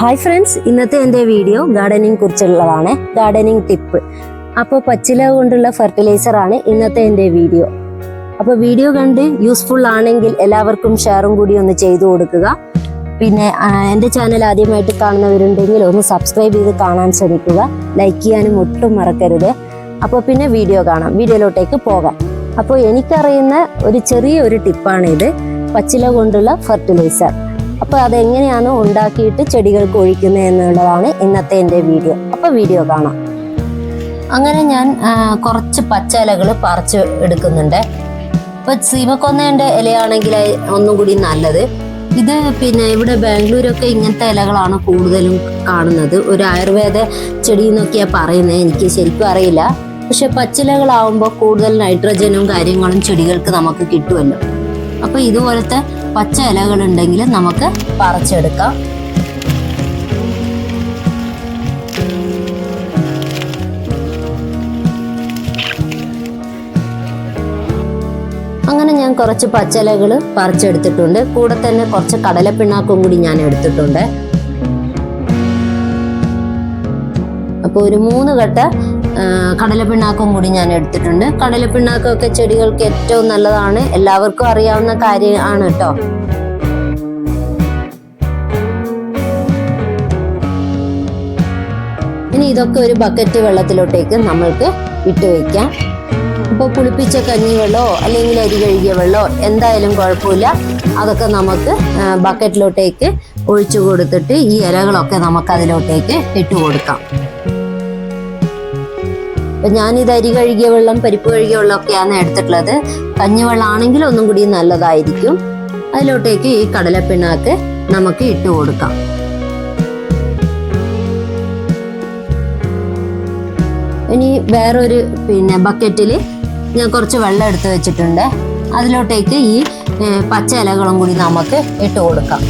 Hi friends ഇന്നത്തെ എന്റെ video gardening കുറിച്ചുള്ളതാണ്. ഗാർഡനിങ് ടിപ്പ് അപ്പോൾ പച്ചില കൊണ്ടുള്ള ഫെർട്ടിലൈസർ ആണ് ഇന്നത്തെ എന്റെ വീഡിയോ അപ്പോൾ വീഡിയോ കണ്ട് യൂസ്ഫുൾ ആണെങ്കിൽ എല്ലാവർക്കും ഷെയറും കൂടി ഒന്ന് ചെയ്തു കൊടുക്കുക. പിന്നെ എന്റെ ചാനൽ ആദ്യമായിട്ട് കാണുന്നവരുണ്ടെങ്കിൽ ഒന്ന് സബ്സ്ക്രൈബ് ചെയ്ത് കാണാൻ ശ്രമിക്കുക. ലൈക്ക് ചെയ്യാനും ഒട്ടും മറക്കരുത്. അപ്പോൾ പിന്നെ വീഡിയോ കാണാം. വീഡിയോയിലോട്ടേക്ക് പോകാം. അപ്പോൾ എനിക്കറിയുന്ന ഒരു ചെറിയ ഒരു ടിപ്പാണ് ഇത് പച്ചില കൊണ്ടുള്ള ഫെർട്ടിലൈസർ അപ്പോൾ അതെങ്ങനെയാണ് ഉണ്ടാക്കിയിട്ട് ചെടികൾക്ക് ഒഴിക്കുന്നത് എന്നുള്ളതാണ് ഇന്നത്തെ എന്റെ വീഡിയോ. അപ്പോൾ വീഡിയോ കാണാം. അങ്ങനെ ഞാൻ കുറച്ച് പച്ചിലകൾ പറിച്ചു എടുക്കുന്നുണ്ട്. ഇപ്പൊ സീമക്കൊന്നേന്റെ ഇലയാണെങ്കിൽ ഒന്നും കൂടി നല്ലത്. ഇത് പിന്നെ ഇവിടെ ബാംഗ്ലൂരൊക്കെ ഇങ്ങനത്തെ ഇലകളാണ് കൂടുതലും കാണുന്നത്. ഒരു ആയുർവേദ ചെടി എന്നൊക്കെയാണ് പറയുന്നത്. എനിക്ക് ശരിക്കും അറിയില്ല. പക്ഷെ പച്ചിലകളാവുമ്പോൾ കൂടുതൽ നൈട്രജനും കാര്യങ്ങളും ചെടികൾക്ക് നമുക്ക് കിട്ടുമല്ലോ. അപ്പൊ ഇതുപോലത്തെ പച്ച ഇലകൾ ഉണ്ടെങ്കിൽ നമുക്ക് പറിച്ചെടുക്കാം. അങ്ങനെ ഞാൻ കുറച്ച് പച്ചിലകൾ പറിച്ചെടുത്തിട്ടുണ്ട്. കൂടെ തന്നെ കുറച്ച് കടലപ്പിണ്ണാക്കും കൂടി ഞാൻ എടുത്തിട്ടുണ്ട്. അപ്പോൾ ഒരു മൂന്ന് കട്ട കടലപ്പിണ്ണാക്കും കൂടി ഞാൻ എടുത്തിട്ടുണ്ട്. കടലപ്പിണ്ണാക്കൊക്കെ ചെടികൾക്ക് ഏറ്റവും നല്ലതാണ്. എല്ലാവർക്കും അറിയാവുന്ന കാര്യമാണ് കേട്ടോ. ഇനി ഇതൊക്കെ ഒരു ബക്കറ്റ് വെള്ളത്തിലോട്ടേക്ക് നമ്മൾക്ക് ഇട്ട് വയ്ക്കാം ഇപ്പോൾ പുളിപ്പിച്ച കഞ്ഞിവെള്ളമോ അല്ലെങ്കിൽ അരി കഴുകിയ വെള്ളമോ എന്തായാലും കുഴപ്പമില്ല. അതൊക്കെ നമുക്ക് ബക്കറ്റിലോട്ടേക്ക് ഒഴിച്ചു കൊടുത്തിട്ട് ഈ ഇലകളൊക്കെ നമുക്ക് അതിലോട്ടേക്ക് ഇട്ട് കൊടുക്കാം. അപ്പൊ ഞാനിത് അരി കഴുകിയ വെള്ളം പരിപ്പ് കഴുകിയ വെള്ളം ഒക്കെയാണ് എടുത്തിട്ടുള്ളത്. കഞ്ഞിവെള്ളം ആണെങ്കിൽ ഒന്നും കൂടി നല്ലതായിരിക്കും. അതിലോട്ടേക്ക് ഈ കടലപ്പിണ്ണാക്ക് നമുക്ക് ഇട്ട് കൊടുക്കാം. ഇനി വേറൊരു പിന്നെ ബക്കറ്റിൽ ഞാൻ കുറച്ച് വെള്ളം എടുത്ത് വെച്ചിട്ടുണ്ട്. അതിലോട്ടേക്ക് ഈ പച്ച ഇലകളും കൂടി നമുക്ക് ഇട്ട് കൊടുക്കാം.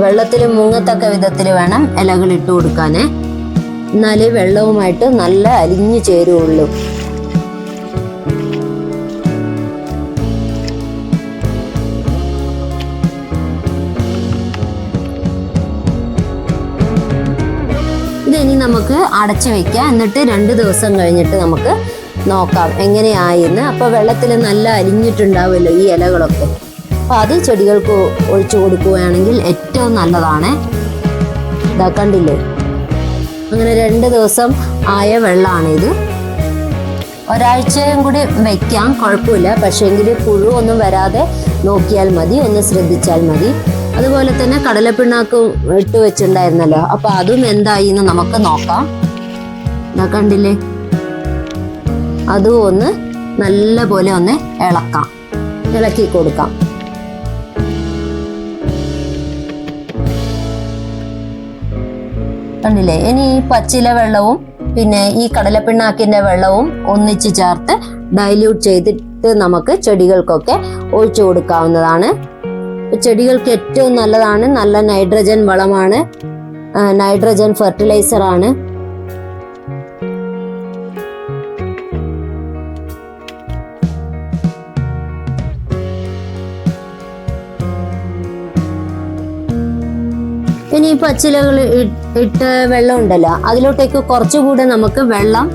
വെള്ളത്തിൽ മുങ്ങത്തക്ക വിധത്തിൽ വേണം ഇലകൾ ഇട്ട് കൊടുക്കാനേ. എന്നാലേ വെള്ളവുമായിട്ട് നല്ല അലിഞ്ഞു ചേരുള്ളൂ ഇനി നമുക്ക് അടച്ചു വെക്കാം. എന്നിട്ട് രണ്ട് ദിവസം കഴിഞ്ഞിട്ട് നമുക്ക് നോക്കാം. എങ്ങനെയായിന്ന്. അപ്പോൾ വെള്ളത്തിൽ നല്ല അലിഞ്ഞിട്ടുണ്ടാവുമല്ലോ ഈ ഇലകളൊക്കെ. അപ്പോൾ അത് ചെടികൾക്ക് ഒഴിച്ചു കൊടുക്കുകയാണെങ്കിൽ ഏറ്റവും നല്ലതാണ്. ഇതാ കണ്ടില്ലേ? അങ്ങനെ രണ്ട് ദിവസം ആയ വെള്ളമാണിത് ഒരാഴ്ചയും കൂടി വെക്കാം കുഴപ്പമില്ല. പക്ഷേങ്കിൽ പുഴു ഒന്നും വരാതെ നോക്കിയാൽ മതി ഒന്ന് ശ്രദ്ധിച്ചാൽ മതി. അതുപോലെ തന്നെ കടലപ്പിണ്ണാക്കും ഇട്ട് വെച്ചിട്ടുണ്ടായിരുന്നല്ലോ. അപ്പൊ അതും എന്തായി എന്ന് നമുക്ക് നോക്കാം. ഇതാ കണ്ടില്ലേ? അതും ഒന്ന് നല്ല പോലെ ഒന്ന് ഇളക്കാം. ഇളക്കി കൊടുക്കാം. കണ്ടില്ലേ? ഇനി ഈ പച്ചില വെള്ളവും പിന്നെ ഈ കടലപ്പിണ്ണാക്കിന്റെ വെള്ളവും ഒന്നിച്ച് ചേർത്ത് ഡൈല്യൂട്ട് ചെയ്തിട്ട് നമുക്ക് ചെടികൾക്കൊക്കെ ഒഴിച്ചു കൊടുക്കാവുന്നതാണ്. ചെടികൾക്ക് ഏറ്റവും നല്ലതാണ്. നല്ല നൈട്രജൻ വളമാണ്. നൈട്രജൻ ഫെർട്ടിലൈസർ ആണ്. ഇനി ഈ പച്ചിലകൾ ഇട്ട് വെള്ളം ഉണ്ടല്ലോ അതിലോട്ടേക്ക് കുറച്ചുകൂടെ നമുക്ക് വെള്ളം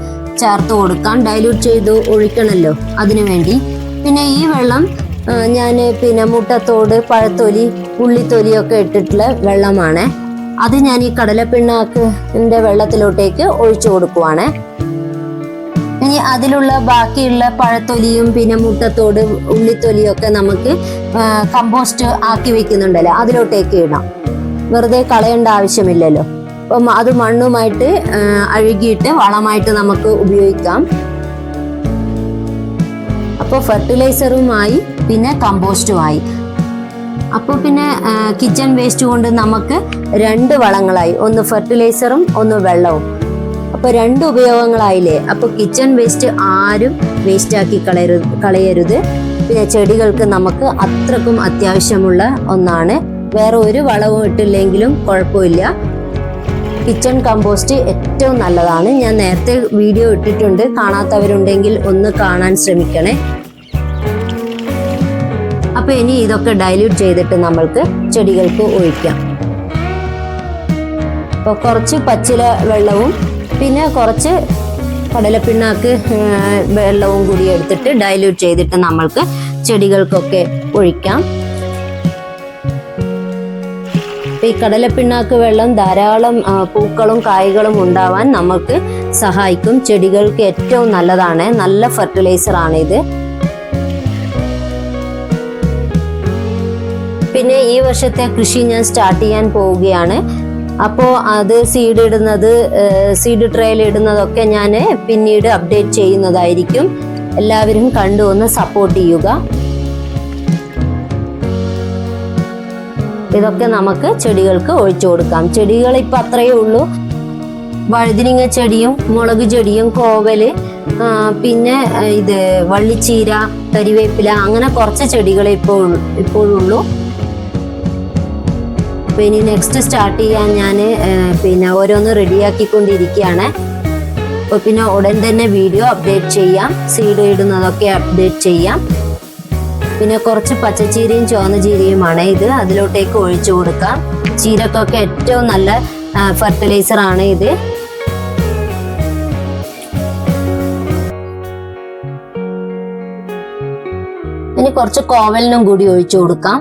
ചേർത്ത് കൊടുക്കാം ഡൈല്യൂട്ട് ചെയ്ത് ഒഴിക്കണമല്ലോ അതിനു വേണ്ടി. പിന്നെ ഈ വെള്ളം ഞാൻ പിന്നെ മുട്ടത്തോട് പഴത്തൊലി ഉള്ളിത്തൊലിയൊക്കെ ഇട്ടിട്ടുള്ള വെള്ളമാണ്. അത് ഞാൻ ഈ കടലപ്പിണ്ണാക്കിന്റെ വെള്ളത്തിലോട്ടേക്ക് ഒഴിച്ചു കൊടുക്കുവാണ്. ഇനി അതിലുള്ള ബാക്കിയുള്ള പഴത്തൊലിയും പിന്നെ മുട്ടത്തോട് ഉള്ളിത്തൊലിയൊക്കെ നമുക്ക് കമ്പോസ്റ്റ് ആക്കി വെക്കുന്നുണ്ടല്ലോ അതിലോട്ടേക്ക് ഇടാം. വെറുതെ കളയേണ്ട ആവശ്യമില്ലല്ലോ. അപ്പം അത് മണ്ണുമായിട്ട് അഴുകിയിട്ട് വളമായിട്ട് നമുക്ക് ഉപയോഗിക്കാം. അപ്പോൾ ഫെർട്ടിലൈസറുമായി പിന്നെ കമ്പോസ്റ്റുമായി. അപ്പോൾ പിന്നെ കിച്ചൺ വേസ്റ്റ് കൊണ്ട് നമുക്ക് രണ്ട് വളങ്ങളായി ഒന്ന് ഫെർട്ടിലൈസറും ഒന്ന് വെള്ളവും. അപ്പോൾ രണ്ട് ഉപയോഗങ്ങളായില്ലേ? അപ്പോൾ കിച്ചൺ വേസ്റ്റ് ആരും വേസ്റ്റാക്കി കളയരുത് കളയരുത്. പിന്നെ ചെടികൾക്ക് നമുക്ക് അത്രക്കും അത്യാവശ്യമുള്ള ഒന്നാണ് വേറെ ഒരു വളവും ഇട്ടില്ലെങ്കിലും കുഴപ്പമില്ല. കിച്ചൺ കമ്പോസ്റ്റ് ഏറ്റവും നല്ലതാണ്. ഞാൻ നേരത്തെ വീഡിയോ ഇട്ടിട്ടുണ്ട്. കാണാത്തവരുണ്ടെങ്കിൽ ഒന്ന് കാണാൻ ശ്രമിക്കണേ. അപ്പൊ ഇനി ഇതൊക്കെ ഡൈല്യൂട്ട് ചെയ്തിട്ട് നമ്മൾക്ക് ചെടികൾക്ക് ഒഴിക്കാം. അപ്പോൾ കുറച്ച് പച്ചില വെള്ളവും പിന്നെ കുറച്ച് കടലപ്പിണ്ണാക്ക് വെള്ളവും കൂടി എടുത്തിട്ട് ഡൈല്യൂട്ട് ചെയ്തിട്ട് നമ്മൾക്ക് ചെടികൾക്കൊക്കെ ഒഴിക്കാം. ഈ കടലപ്പിണ്ണാക്ക് വെള്ളം ധാരാളം പൂക്കളും കായ്കളും ഉണ്ടാവാൻ നമുക്ക് സഹായിക്കും. ചെടികൾക്ക് ഏറ്റവും നല്ലതാണ്. നല്ല ഫെർട്ടിലൈസർ ആണ് ഇത് പിന്നെ ഈ വർഷത്തെ കൃഷി ഞാൻ സ്റ്റാർട്ട് ചെയ്യാൻ പോവുകയാണ്. അപ്പോൾ അത് സീഡ് ഇടുന്നത് സീഡ് ട്രയൽ ഇടുന്നതൊക്കെ ഞാൻ പിന്നീട് അപ്ഡേറ്റ് ചെയ്യുന്നതായിരിക്കും. എല്ലാവരും കണ്ടു ഒന്ന് സപ്പോർട്ട് ചെയ്യുക. ഇതൊക്കെ നമുക്ക് ചെടികൾക്ക് ഒഴിച്ചു കൊടുക്കാം. ചെടികൾ ഇപ്പം അത്രയേ ഉള്ളൂ. വഴുതിനിങ്ങ ചെടിയും മുളക് ചെടിയും കോവൽ പിന്നെ ഇത് വള്ളിച്ചീര കരിവേപ്പില അങ്ങനെ കുറച്ച് ചെടികളെ ഇപ്പോൾ ഇപ്പോഴുള്ളൂ അപ്പൊ ഇനി നെക്സ്റ്റ് സ്റ്റാർട്ട് ചെയ്യാൻ ഞാൻ പിന്നെ ഓരോന്ന് റെഡിയാക്കിക്കൊണ്ടിരിക്കുകയാണ് അപ്പോൾ പിന്നെ ഉടൻ തന്നെ വീഡിയോ അപ്ഡേറ്റ് ചെയ്യാം. സീഡ് ഇടുന്നതൊക്കെ അപ്ഡേറ്റ് ചെയ്യാം. പിന്നെ കുറച്ച് പച്ചച്ചീരയും ചുവന്ന ചീരയുമാണ് ഇത്. അതിലോട്ടേക്ക് ഒഴിച്ചു കൊടുക്കാം. ചീരക്കൊക്കെ ഏറ്റവും നല്ല ഫെർട്ടിലൈസർ ആണ് ഇത്. ഇനി കുറച്ച് കോവലിനും കൂടി ഒഴിച്ചു കൊടുക്കാം.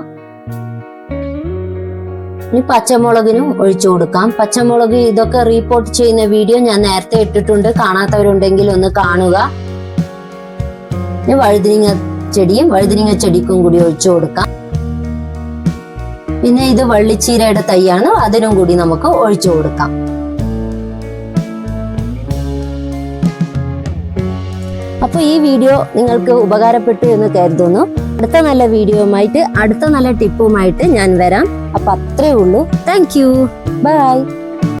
ഇനി പച്ചമുളകിനും ഒഴിച്ചു കൊടുക്കാം. പച്ചമുളക് ഇതൊക്കെ റീപോർട്ട് ചെയ്യുന്ന വീഡിയോ ഞാൻ നേരത്തെ ഇട്ടിട്ടുണ്ട്. കാണാത്തവരുണ്ടെങ്കിൽ ഒന്ന് കാണുക. ഇനി വഴുതിനിങ്ങ ചെടിയും വഴുതിരിങ്ങ ചെടിക്കും കൂടി ഒഴിച്ചു കൊടുക്കാം. പിന്നെ ഇത് വള്ളിച്ചീരയുടെ തൈയാണ് അതിനും കൂടി നമുക്ക് ഒഴിച്ചു കൊടുക്കാം. അപ്പോൾ ഈ വീഡിയോ നിങ്ങൾക്ക് ഉപകാരപ്പെട്ടു എന്ന് കരുതുന്നു. അടുത്ത നല്ല വീഡിയോയുമായിട്ട് അടുത്ത നല്ല ടിപ്പുമായിട്ട് ഞാൻ വരാം. അപ്പൊ അത്രേ ഉള്ളൂ. Thank you by